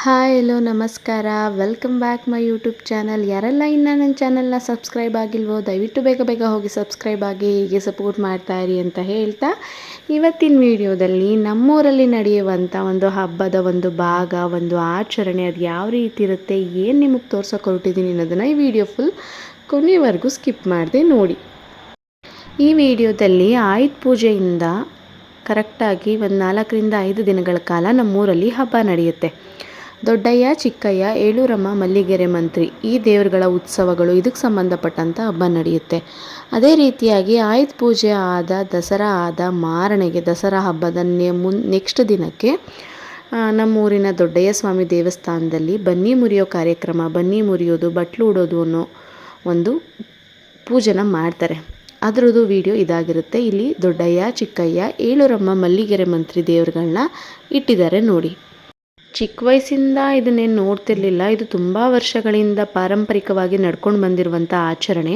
Hi hello ನಮಸ್ಕಾರ. Welcome back my YouTube channel ಯಾರೆಲ್ಲ ಇನ್ನು ನನ್ನ ಚಾನಲ್ನ ಸಬ್ಸ್ಕ್ರೈಬ್ ಆಗಿಲ್ವೋ, ದಯವಿಟ್ಟು ಬೇಗ ಬೇಗ ಹೋಗಿ ಸಬ್ಸ್ಕ್ರೈಬ್ ಆಗಿ ಹೀಗೆ ಸಪೋರ್ಟ್ ಮಾಡ್ತಾ ಇರಿ ಅಂತ ಹೇಳ್ತಾ, ಇವತ್ತಿನ ವಿಡಿಯೋದಲ್ಲಿ ನಮ್ಮೂರಲ್ಲಿ ನಡೆಯುವಂಥ ಒಂದು ಹಬ್ಬದ ಒಂದು ಭಾಗ, ಒಂದು ಆಚರಣೆ, ಅದು ಯಾವ ರೀತಿ ಇರುತ್ತೆ, ಏನು ನಿಮಗೆ ತೋರ್ಸೋಕೆ ಹೊರಟಿದ್ದೀನಿ ಅನ್ನೋದನ್ನು ಈ ವಿಡಿಯೋ ಫುಲ್ ಕೊನೆವರೆಗೂ ಸ್ಕಿಪ್ ಮಾಡಿದೆ ನೋಡಿ. ಈ ವಿಡಿಯೋದಲ್ಲಿ ಆಯುಧ ಪೂಜೆಯಿಂದ ಕರೆಕ್ಟಾಗಿ ಒಂದು ನಾಲ್ಕರಿಂದ ಐದು ದಿನಗಳ ಕಾಲ ನಮ್ಮೂರಲ್ಲಿ ಹಬ್ಬ ನಡೆಯುತ್ತೆ. ದೊಡ್ಡಯ್ಯ, ಚಿಕ್ಕಯ್ಯ, ಏಳೂರಮ್ಮ, ಮಲ್ಲಿಗೆರೆ ಮಂತ್ರಿ ಈ ದೇವರುಗಳ ಉತ್ಸವಗಳು ಇದಕ್ಕೆ ಸಂಬಂಧಪಟ್ಟಂಥ ಹಬ್ಬ ನಡೆಯುತ್ತೆ. ಅದೇ ರೀತಿಯಾಗಿ ಆಯುಧ ಪೂಜೆ ಆದ, ದಸರಾ ಆದ, ಮಾರನೆಗೆ ದಸರಾ ಹಬ್ಬದ ಮುನ್, ನೆಕ್ಸ್ಟ್ ದಿನಕ್ಕೆ ನಮ್ಮೂರಿನ ದೊಡ್ಡಯ್ಯ ಸ್ವಾಮಿ ದೇವಸ್ಥಾನದಲ್ಲಿ ಬನ್ನಿ ಮುರಿಯೋ ಕಾರ್ಯಕ್ರಮ, ಬನ್ನಿ ಮುರಿಯೋದು, ಬಟ್ಲು ಉಡೋದು ಅನ್ನೋ ಒಂದು ಪೂಜೆನ ಮಾಡ್ತಾರೆ. ಅದರದ್ದು ವಿಡಿಯೋ ಇದಾಗಿರುತ್ತೆ. ಇಲ್ಲಿ ದೊಡ್ಡಯ್ಯ, ಚಿಕ್ಕಯ್ಯ, ಏಳೂರಮ್ಮ, ಮಲ್ಲಿಗೆರೆ ಮಂತ್ರಿ ದೇವರುಗಳನ್ನ ಇಟ್ಟಿದ್ದಾರೆ ನೋಡಿ. ಚಿಕ್ಕ ವಯಸ್ಸಿಂದ ಇದನ್ನೇನು ನೋಡ್ತಿರ್ಲಿಲ್ಲ. ಇದು ತುಂಬ ವರ್ಷಗಳಿಂದ ಪಾರಂಪರಿಕವಾಗಿ ನಡ್ಕೊಂಡು ಬಂದಿರುವಂಥ ಆಚರಣೆ.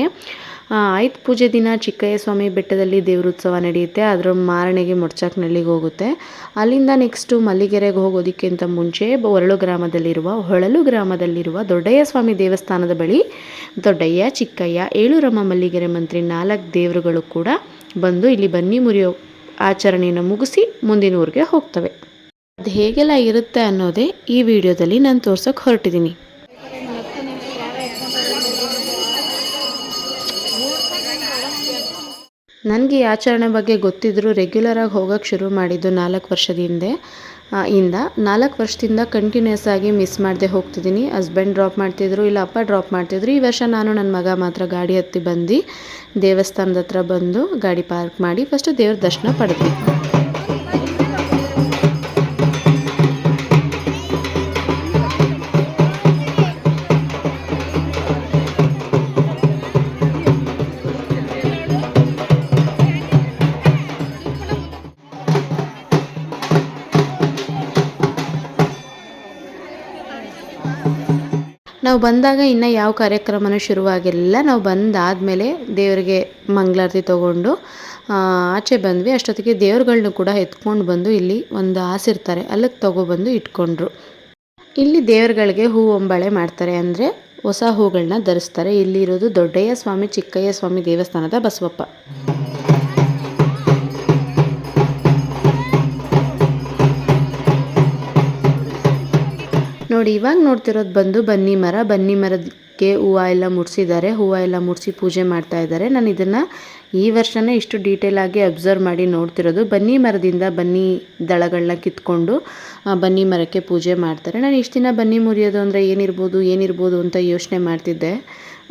ಆಯುಧ ಪೂಜೆ ದಿನ ಚಿಕ್ಕಯ್ಯ ಸ್ವಾಮಿ ಬೆಟ್ಟದಲ್ಲಿ ದೇವರೋತ್ಸವ ನಡೆಯುತ್ತೆ. ಅದರ ಮಾರಣೆಗೆ ಮೊಡ್ಚಾಕ್ನಳ್ಳಿಗೆ ಹೋಗುತ್ತೆ. ಅಲ್ಲಿಂದ ನೆಕ್ಸ್ಟು ಮಲ್ಲಿಗೆರೆಗೆ ಹೋಗೋದಕ್ಕಿಂತ ಮುಂಚೆ ಹೊರಳು ಗ್ರಾಮದಲ್ಲಿರುವ, ಹೊಳಲು ಗ್ರಾಮದಲ್ಲಿರುವ ದೊಡ್ಡಯ್ಯ ಸ್ವಾಮಿ ದೇವಸ್ಥಾನದ ಬಳಿ ದೊಡ್ಡಯ್ಯ, ಚಿಕ್ಕಯ್ಯ ಏಳುರಮ್ಮ ಮಲ್ಲಿಗೆರೆ ಮಂತ್ರಿ ನಾಲ್ಕು ದೇವರುಗಳು ಕೂಡ ಬಂದು ಇಲ್ಲಿ ಬನ್ನಿ ಮುರಿಯೋ ಆಚರಣೆಯನ್ನು ಮುಗಿಸಿ ಮುಂದಿನ ಊರಿಗೆ ಹೋಗ್ತವೆ. ಅದು ಹೇಗೆಲ್ಲ ಇರುತ್ತೆ ಅನ್ನೋದೇ ಈ ವಿಡಿಯೋದಲ್ಲಿ ನಾನು ತೋರ್ಸೋಕೆ ಹೊರಟಿದ್ದೀನಿ. ನನಗೆ ಈ ಆಚರಣೆ ಬಗ್ಗೆ ಗೊತ್ತಿದ್ದರೂ ರೆಗ್ಯುಲರಾಗಿ ಹೋಗೋಕ್ಕೆ ಶುರು ಮಾಡಿದ್ದು ನಾಲ್ಕು ವರ್ಷದ ಹಿಂದೆ. ಇಂದ ನಾಲ್ಕು ವರ್ಷದಿಂದ ಕಂಟಿನ್ಯೂಸ್ ಆಗಿ ಮಿಸ್ ಮಾಡದೆ ಹೋಗ್ತಿದ್ದೀನಿ. ಹಸ್ಬೆಂಡ್ ಡ್ರಾಪ್ ಮಾಡ್ತಿದ್ರು, ಇಲ್ಲ ಅಪ್ಪ ಡ್ರಾಪ್ ಮಾಡ್ತಿದ್ರು. ಈ ವರ್ಷ ನಾನು ನನ್ನ ಮಗ ಮಾತ್ರ ಗಾಡಿ ಹತ್ತಿ ಬಂದು ದೇವಸ್ಥಾನದ ಹತ್ರ ಬಂದು ಗಾಡಿ ಪಾರ್ಕ್ ಮಾಡಿ ಫಸ್ಟು ದೇವ್ರ ದರ್ಶನ ಪಡೆದ್ವಿ. ನಾವು ಬಂದಾಗ ಇನ್ನು ಯಾವ ಕಾರ್ಯಕ್ರಮನೂ ಶುರುವಾಗಿರಲಿಲ್ಲ. ನಾವು ಬಂದಾದಮೇಲೆ ದೇವರಿಗೆ ಮಂಗಳಾರತಿ ತೊಗೊಂಡು ಆಚೆ ಬಂದ್ವಿ. ಅಷ್ಟೊತ್ತಿಗೆ ದೇವ್ರುಗಳನ್ನೂ ಕೂಡ ಎತ್ಕೊಂಡು ಬಂದು ಇಲ್ಲಿ ಒಂದು ಹಾಸಿರ್ತಾರೆ ಅಲ್ಲಿಗೆ ತೊಗೊಬಂದು ಇಟ್ಕೊಂಡ್ರು. ಇಲ್ಲಿ ದೇವರುಗಳಿಗೆ ಹೂ ಒಂಬಳೆ ಮಾಡ್ತಾರೆ. ಅಂದರೆ ಹೊಸ ಹೂಗಳನ್ನ ಧರಿಸ್ತಾರೆ. ಇಲ್ಲಿರೋದು ದೊಡ್ಡಯ್ಯ ಸ್ವಾಮಿ, ಚಿಕ್ಕಯ್ಯ ಸ್ವಾಮಿ ದೇವಸ್ಥಾನದ ಬಸವಪ್ಪ. ನೋಡಿ, ಇವಾಗ ನೋಡ್ತಿರೋದು ಬಂದು ಬನ್ನಿ ಮರ. ಬನ್ನಿ ಮರಕ್ಕೆ ಹೂವು ಎಲ್ಲ ಮುಡಿಸಿದ್ದಾರೆ. ಹೂವು ಎಲ್ಲ ಮುಡಿಸಿ ಪೂಜೆ ಮಾಡ್ತಾ ಇದ್ದಾರೆ. ನಾನು ಇದನ್ನು ಈ ವರ್ಷನೇ ಇಷ್ಟು ಡೀಟೇಲಾಗಿ ಅಬ್ಸರ್ವ್ ಮಾಡಿ ನೋಡ್ತಿರೋದು. ಬನ್ನಿ ಮರದಿಂದ ಬನ್ನಿ ದಳಗಳನ್ನ ಕಿತ್ಕೊಂಡು ಬನ್ನಿ ಮರಕ್ಕೆ ಪೂಜೆ ಮಾಡ್ತಾರೆ. ನಾನು ಇಷ್ಟು ದಿನ ಬನ್ನಿ ಮುರಿಯೋದು ಅಂದರೆ ಏನಿರ್ಬೋದು ಏನಿರ್ಬೋದು ಅಂತ ಯೋಚನೆ ಮಾಡ್ತಿದ್ದೆ.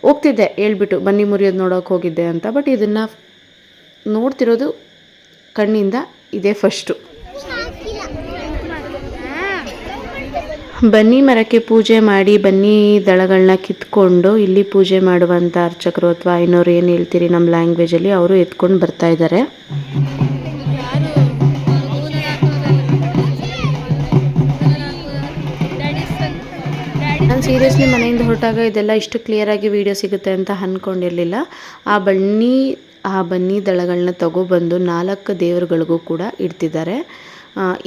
ಹೋಗ್ತಿದ್ದೆ, ಹೇಳ್ಬಿಟ್ಟು ಬನ್ನಿ ಮುರಿಯೋದು ನೋಡೋಕೆ ಹೋಗಿದ್ದೆ ಅಂತ. ಬಟ್ ಇದನ್ನು ನೋಡ್ತಿರೋದು ಕಣ್ಣಿಂದ ಇದೇ ಫಸ್ಟು ಬನ್ನಿ ಮರಕ್ಕೆ ಪೂಜೆ ಮಾಡಿ ಬನ್ನಿ ದಳಗಳನ್ನ ಕಿತ್ಕೊಂಡು ಇಲ್ಲಿ ಪೂಜೆ ಮಾಡುವಂಥ ಅರ್ಚಕರು ಅಥವಾ ಐನೋರು ಏನು ಹೇಳ್ತೀರಿ ನಮ್ಮ ಲ್ಯಾಂಗ್ವೇಜಲ್ಲಿ ಅವರು ಎತ್ಕೊಂಡು ಬರ್ತಾ ಇದ್ದಾರೆ ನಾನು ಸೀರಿಯಸ್ಲಿ ಮನೆಯಿಂದ ಹೊರಟಾಗ ಇದೆಲ್ಲ ಇಷ್ಟು ಕ್ಲಿಯರಾಗಿ ವಿಡಿಯೋ ಸಿಗುತ್ತೆ ಅಂತ ಅಂದ್ಕೊಂಡಿರಲಿಲ್ಲ ಆ ಬನ್ನಿ ಆ ಬನ್ನಿ ದಳಗಳನ್ನ ತಗೊಬಂದು ನಾಲ್ಕು ದೇವರುಗಳಿಗೂ ಕೂಡ ಇಡ್ತಿದ್ದಾರೆ.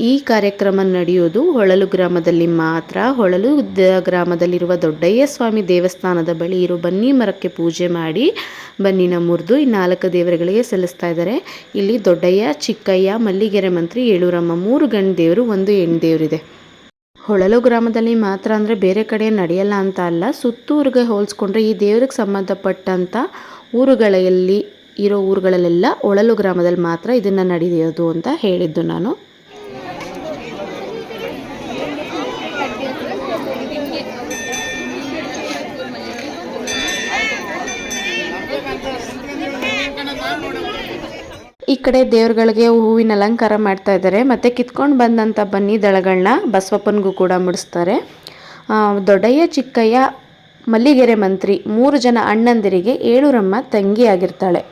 ಈ ಕಾರ್ಯಕ್ರಮ ನಡೆಯೋದು ಹೊಳಲು ಗ್ರಾಮದಲ್ಲಿ ಮಾತ್ರ ಹೊಳಲು ಗ್ರಾಮದಲ್ಲಿರುವ ದೊಡ್ಡಯ್ಯ ಸ್ವಾಮಿ ದೇವಸ್ಥಾನದ ಬಳಿ ಇರೋ. ಬನ್ನಿ ಮರಕ್ಕೆ ಪೂಜೆ ಮಾಡಿ ಬನ್ನಿನ ಮುರಿದು ಈ ನಾಲ್ಕು ದೇವರುಗಳಿಗೆ ಸಲ್ಲಿಸ್ತಾ ಇದ್ದಾರೆ. ಇಲ್ಲಿ ದೊಡ್ಡಯ್ಯ, ಚಿಕ್ಕಯ್ಯ, ಮಲ್ಲಿಗೆರೆ ಮಂತ್ರಿ, ಏಳೂರಮ್ಮ ಮೂರು ಗಂಡು ದೇವರು, ಒಂದು ಹೆಣ್ಣು ದೇವರಿದೆ. ಹೊಳಲು ಗ್ರಾಮದಲ್ಲಿ ಮಾತ್ರ ಅಂದರೆ ಬೇರೆ ಕಡೆ ನಡೆಯಲ್ಲ ಅಂತ ಅಲ್ಲ. ಸುತ್ತೂರಿಗೆ ಹೋಲಿಸ್ಕೊಂಡ್ರೆ ಈ ದೇವ್ರಿಗೆ ಸಂಬಂಧಪಟ್ಟಂಥ ಊರುಗಳಲ್ಲಿ ಇರೋ ಊರುಗಳಲ್ಲೆಲ್ಲ ಹೊಳಲು ಗ್ರಾಮದಲ್ಲಿ ಮಾತ್ರ ಇದನ್ನು ನಡೆಯೋದು ಅಂತ ಹೇಳಿದ್ದು ನಾನು. ಈ ಕಡೆ ದೇವ್ರಗಳಿಗೆ ಹೂವಿನ ಅಲಂಕಾರ ಮಾಡ್ತಾ ಇದ್ದಾರೆ. ಮತ್ತೆ ಕಿತ್ಕೊಂಡು ಬಂದಂತ ಬನ್ನಿ ದಳಗಳನ್ನ ಬಸವಪ್ಪನಿಗೂ ಕೂಡ ಮುಡಿಸ್ತಾರೆ. ದೊಡ್ಡಯ್ಯ ಚಿಕ್ಕಯ್ಯ ಮಲ್ಲಿಗೆರೆ ಮಂತ್ರಿ, ಮೂರು ಜನ ಅಣ್ಣಂದಿರಿಗೆ ಏಳೂರಮ್ಮ ತಂಗಿಯಾಗಿರ್ತಾಳೆ.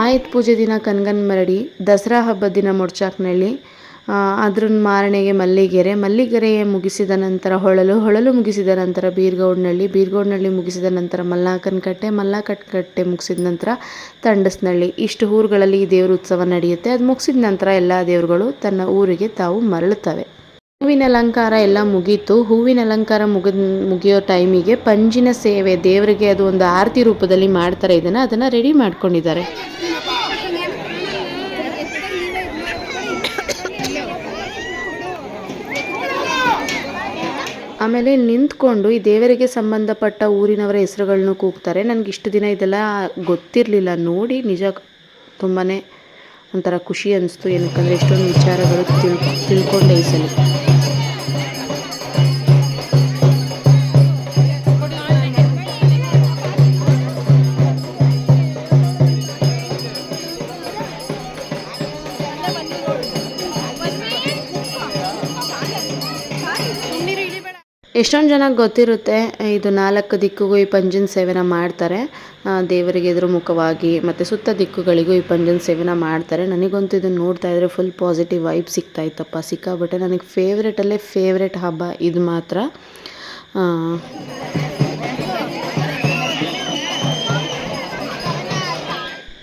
ಆಯುಧ ಪೂಜೆ ದಿನ ಕನಗನ ಮರಡಿ, ದಸರಾ ಹಬ್ಬದ ದಿನ ಮೊಡ್ಚಾಕ್ನಳ್ಳಿ ಅದ್ರ ಮಾರನೆಗೆ ಮಲ್ಲಿಗೆರೆ. ಮಲ್ಲಿಗೆರೆ ಮುಗಿಸಿದ ನಂತರ ಹೊಳಲು ಹೊಳಲು ಮುಗಿಸಿದ ನಂತರ ಬೀರ್ಗೌಡ್ನಳ್ಳಿ ಬೀರ್ಗೌಡ್ನಳ್ಳಿ ಮುಗಿಸಿದ ನಂತರ ಮಲ್ಲಾಕನಕಟ್ಟೆ ಮಲ್ಲಾಕಟ್ಟೆ ಮುಗಿಸಿದ ನಂತರ ತಂಡಸ್ನಳ್ಳಿ. ಇಷ್ಟು ಊರುಗಳಲ್ಲಿ ಈ ದೇವ್ರ ಉತ್ಸವ ನಡೆಯುತ್ತೆ. ಅದು ಮುಗಿಸಿದ ನಂತರ ಎಲ್ಲ ದೇವರುಗಳು ತನ್ನ ಊರಿಗೆ ತಾವು ಮರಳುತ್ತವೆ. ಹೂವಿನ ಅಲಂಕಾರ ಎಲ್ಲ ಮುಗೀತು. ಹೂವಿನ ಅಲಂಕಾರ ಮುಗಿದ ಮುಗಿಯೋ ಟೈಮಿಗೆ ಪಂಜಿನ ಸೇವೆ, ದೇವರಿಗೆ ಅದು ಒಂದು ಆರತಿ ರೂಪದಲ್ಲಿ ಮಾಡ್ತಾರೆ. ಇದನ್ನು ಅದನ್ನು ರೆಡಿ ಮಾಡ್ಕೊಂಡಿದ್ದಾರೆ. ಆಮೇಲೆ ನಿಂತ್ಕೊಂಡು ಈ ದೇವರಿಗೆ ಸಂಬಂಧಪಟ್ಟ ಊರಿನವರ ಹೆಸರುಗಳನ್ನು ಕೂಗ್ತಾರೆ. ನನಗೆ ಇಷ್ಟು ದಿನ ಇದೆಲ್ಲ ಗೊತ್ತಿರಲಿಲ್ಲ. ನೋಡಿ, ನಿಜ ತುಂಬಾ ಒಂಥರ ಖುಷಿ ಅನಿಸ್ತು. ಏನಕ್ಕಂದರೆ ಎಷ್ಟೊಂದು ವಿಚಾರಗಳು ತಿಳ್, ತಿಳ್ಕೊಂಡೆ ಈ ಎಷ್ಟೊಂದು ಜನ ಗೊತ್ತಿರುತ್ತೆ, ಇದು ನಾಲ್ಕು ದಿಕ್ಕಿಗೂ ಈ ಪಂಜಿನ ಸೇವೆನ ಮಾಡ್ತಾರೆ. ದೇವರಿಗೆ ಎದುರು ಮುಖವಾಗಿ ಮತ್ತು ಸುತ್ತ ದಿಕ್ಕುಗಳಿಗೂ ಈ ಪಂಜಿನ ಸೇವೆನ ಮಾಡ್ತಾರೆ. ನನಗಂತೂ ಇದನ್ನು ನೋಡ್ತಾ ಇದ್ರೆ ಫುಲ್ ಪಾಸಿಟಿವ್ ವೈಬ್ ಸಿಗ್ತಾ ಇತ್ತಪ್ಪ ಸಿಕ್ಕಾಬಿಟ್ಟೆ ನನಗೆ ಫೇವ್ರೆಟಲ್ಲೇ ಫೇವ್ರೇಟ್ ಹಬ್ಬ ಇದು ಮಾತ್ರ.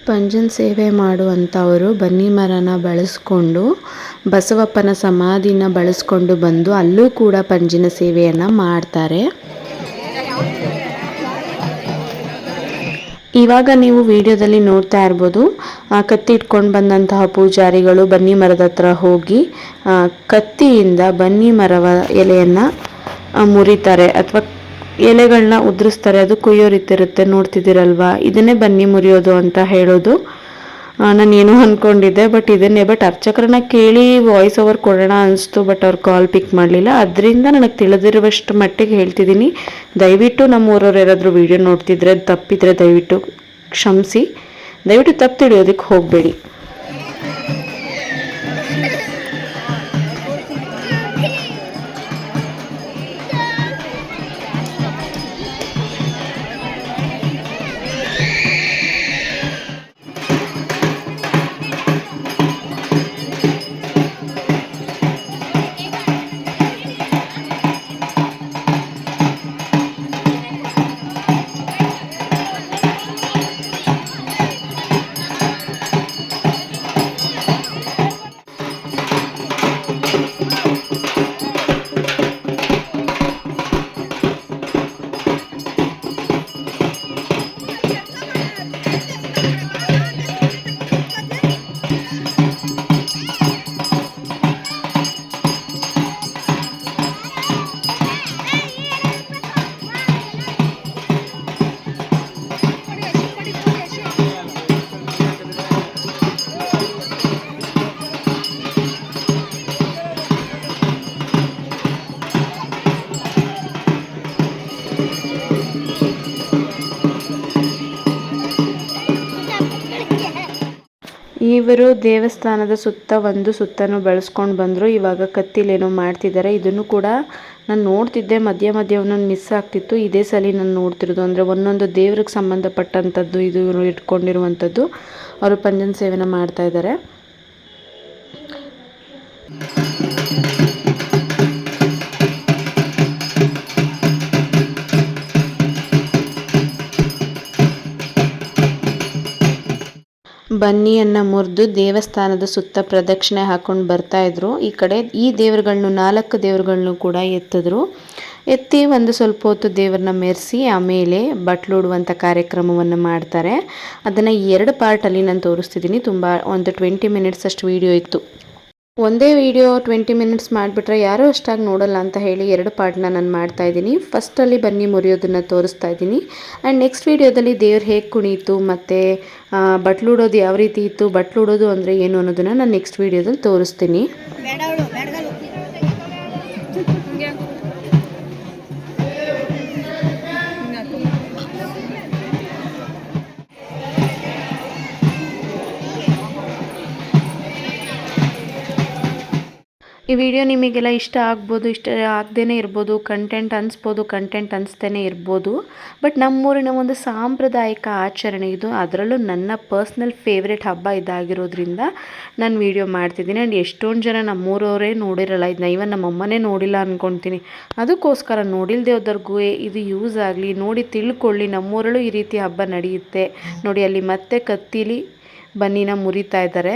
ಪಂಜನ್ ಸೇವೆ ಮಾಡುವಂಥವರು ಬನ್ನಿ ಮರನ ಬಳಸ್ಕೊಂಡು ಬಸವಪ್ಪನ ಸಮಾಧಿನ ಬಳಸ್ಕೊಂಡು ಬಂದು ಅಲ್ಲೂ ಕೂಡ ಪಂಜಿನ ಸೇವೆಯನ್ನು ಮಾಡ್ತಾರೆ. ಇವಾಗ ನೀವು ವಿಡಿಯೋದಲ್ಲಿ ನೋಡ್ತಾ ಇರ್ಬೋದು ಕತ್ತಿ ಇಟ್ಕೊಂಡು ಬಂದಂತಹ ಪೂಜಾರಿಗಳು ಬನ್ನಿ ಮರದ ಹತ್ರ ಹೋಗಿ ಕತ್ತಿಯಿಂದ ಬನ್ನಿ ಮರವ ಎಲೆಯನ್ನು ಮುರಿತಾರೆ ಅಥವಾ ಎಲೆಗಳನ್ನ ಉದುರಿಸ್ತಾರೆ, ಅದು ಕುಯ್ಯೋ ರೀತಿ ಇರುತ್ತೆ, ನೋಡ್ತಿದ್ದೀರಲ್ವಾ? ಇದನ್ನೇ ಬನ್ನಿ ಮುರಿಯೋದು ಅಂತ ಹೇಳೋದು. ನಾನು ಏನೋ ಅಂದ್ಕೊಂಡಿದ್ದೆ ಬಟ್ ಇದನ್ನೇ ಬಟ್ ಅರ್ಚಕರನ್ನ ಕೇಳಿ ವಾಯ್ಸ್ ಓವರ್ ಕೊಡೋಣ ಅನಿಸ್ತು ಬಟ್ ಅವ್ರು ಕಾಲ್ ಪಿಕ್ ಮಾಡಲಿಲ್ಲ. ಅದರಿಂದ ನನಗೆ ತಿಳಿದಿರುವಷ್ಟು ಮಟ್ಟಿಗೆ ಹೇಳ್ತಿದ್ದೀನಿ. ದಯವಿಟ್ಟು ನಮ್ಮ ಊರವ್ರು ಯಾರಾದರೂ ವೀಡಿಯೋ ನೋಡ್ತಿದ್ರೆ, ತಪ್ಪಿದ್ರೆ ದಯವಿಟ್ಟು ಕ್ಷಮಿಸಿ. ದಯವಿಟ್ಟು ತಪ್ಪು ತಿಳಿಯೋದಕ್ಕೆ ಹೋಗಬೇಡಿ. ಇವರು ದೇವಸ್ಥಾನದ ಸುತ್ತ ಒಂದು ಸುತ್ತನ್ನು ಬೆಳೆಸ್ಕೊಂಡು ಬಂದರು. ಇವಾಗ ಕತ್ತಿಲೇನೋ ಮಾಡ್ತಿದ್ದಾರೆ. ಇದನ್ನು ಕೂಡ ನಾನು ನೋಡ್ತಿದ್ದೆ. ಮಧ್ಯ ಮಧ್ಯ ಒಂದೊಂದು ಮಿಸ್ ಆಗ್ತಿತ್ತು. ಇದೇ ಸಲ ನಾನು ನೋಡ್ತಿರೋದು. ಅಂದರೆ ಒಂದೊಂದು ದೇವ್ರಿಗೆ ಸಂಬಂಧಪಟ್ಟಂಥದ್ದು ಇದು ಇಟ್ಕೊಂಡಿರುವಂಥದ್ದು ಅವರು ಪಂಜನ ಸೇವನೆ ಮಾಡ್ತಾ ಇದ್ದಾರೆ. ಬನ್ನಿಯನ್ನು ಮುರಿದು ದೇವಸ್ಥಾನದ ಸುತ್ತ ಪ್ರದಕ್ಷಿಣೆ ಹಾಕೊಂಡು ಬರ್ತಾ ಇದ್ರು. ಈ ಕಡೆ ಈ ದೇವರುಗಳನ್ನು ನಾಲ್ಕು ದೇವರುಗಳನ್ನು ಕೂಡ ಎತ್ತಿದ್ರು. ಎತ್ತಿ ಒಂದು ಸ್ವಲ್ಪ ಹೊತ್ತು ದೇವರನ್ನ ಮೆರೆಸಿ ಆಮೇಲೆ ಬಟ್ಲುಡುವಂಥ ಕಾರ್ಯಕ್ರಮವನ್ನು ಮಾಡ್ತಾರೆ. ಅದನ್ನು ಎರಡು ಪಾರ್ಟಲ್ಲಿ ನಾನು ತೋರಿಸ್ತಿದ್ದೀನಿ ತುಂಬ ಒಂದು ಟ್ವೆಂಟಿ ಮಿನಿಟ್ಸ್ ಅಷ್ಟು ವಿಡಿಯೋ ಇತ್ತು. ಒಂದೇ ವಿಡಿಯೋ ಟ್ವೆಂಟಿ ಮಿನಿಟ್ಸ್ ಮಾಡಿಬಿಟ್ರೆ ಯಾರೂ ಅಷ್ಟಾಗಿ ನೋಡಲ್ಲ ಅಂತ ಹೇಳಿ ಎರಡು ಪಾರ್ಟ್ನ ನಾನು ಮಾಡ್ತಾ ಇದ್ದೀನಿ. ಫಸ್ಟಲ್ಲಿ ಬನ್ನಿ ಮುರಿಯೋದನ್ನು ತೋರಿಸ್ತಾ ಇದ್ದೀನಿ. ಆ್ಯಂಡ್ ನೆಕ್ಸ್ಟ್ ವಿಡಿಯೋದಲ್ಲಿ ದೇವ್ರು ಹೇಗೆ ಕುಣೀತು ಮತ್ತು ಬಟ್ಲುಡೋದು ಯಾವ ರೀತಿ ಇತ್ತು, ಬಟ್ಲೂಡೋದು ಅಂದರೆ ಏನು ಅನ್ನೋದನ್ನು ನಾನು ನೆಕ್ಸ್ಟ್ ವೀಡಿಯೋದಲ್ಲಿ ತೋರಿಸ್ತೀನಿ. ಈ ವಿಡಿಯೋ ನಿಮಗೆಲ್ಲ ಇಷ್ಟ ಆಗ್ಬೋದು, ಇಷ್ಟ ಆಗದೇ ಇರ್ಬೋದು ಕಂಟೆಂಟ್ ಅನಿಸ್ಬೋದು ಕಂಟೆಂಟ್ ಅನಿಸ್ದೇ ಇರ್ಬೋದು. ಬಟ್ ನಮ್ಮೂರಿನ ಒಂದು ಸಾಂಪ್ರದಾಯಿಕ ಆಚರಣೆ ಇದು. ಅದರಲ್ಲೂ ನನ್ನ ಪರ್ಸ್ನಲ್ ಫೇವ್ರೆಟ್ ಹಬ್ಬ ಇದಾಗಿರೋದ್ರಿಂದ ನಾನು ವಿಡಿಯೋ ಮಾಡ್ತಿದ್ದೀನಿ. ಆ್ಯಂಡ್ ಎಷ್ಟೊಂದು ಜನ ನಮ್ಮೂರವರೇ ನೋಡಿರಲ್ಲ ಇದನ್ನ ಇವನ್ ನಮ್ಮಮ್ಮನೇ ನೋಡಿಲ್ಲ ಅಂದ್ಕೊತೀನಿ ಅದಕ್ಕೋಸ್ಕರ ನೋಡಿಲ್ದೇ ಹೋದವ್ರಿಗೂ ಇದು ಯೂಸ್ ಆಗಲಿ, ನೋಡಿ ತಿಳ್ಕೊಳ್ಳಿ. ನಮ್ಮೂರಲ್ಲೂ ಈ ರೀತಿ ಹಬ್ಬ ನಡೆಯುತ್ತೆ. ನೋಡಿ, ಅಲ್ಲಿ ಮತ್ತೆ ಕತ್ತಿಲಿ ಬನ್ನಿನ ಮುರಿತಾ ಇದ್ದಾರೆ.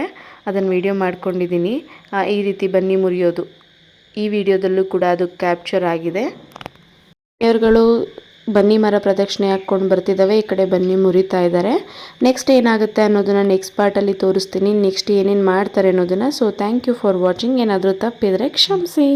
ಅದನ್ನು ವಿಡಿಯೋ ಮಾಡ್ಕೊಂಡಿದ್ದೀನಿ. ಈ ರೀತಿ ಬನ್ನಿ ಮುರಿಯೋದು. ಈ ವಿಡಿಯೋದಲ್ಲೂ ಕೂಡ ಅದು ಕ್ಯಾಪ್ಚರ್ ಆಗಿದೆ. ದೇವ್ರುಗಳು ಬನ್ನಿ ಮರ ಪ್ರದಕ್ಷಿಣೆ ಹಾಕ್ಕೊಂಡು ಬರ್ತಿದ್ದಾವೆ ಈ ಕಡೆ ಬನ್ನಿ ಮುರಿತಾ ಇದ್ದಾರೆ. ನೆಕ್ಸ್ಟ್ ಏನಾಗುತ್ತೆ ಅನ್ನೋದನ್ನು ನೆಕ್ಸ್ಟ್ ಪಾರ್ಟಲ್ಲಿ ತೋರಿಸ್ತೀನಿ. ನೆಕ್ಸ್ಟ್ ಏನೇನು ಮಾಡ್ತಾರೆ ಅನ್ನೋದನ್ನು. So thank you for watching ಏನಾದರೂ ತಪ್ಪಿದರೆ ಕ್ಷಮಿಸಿ.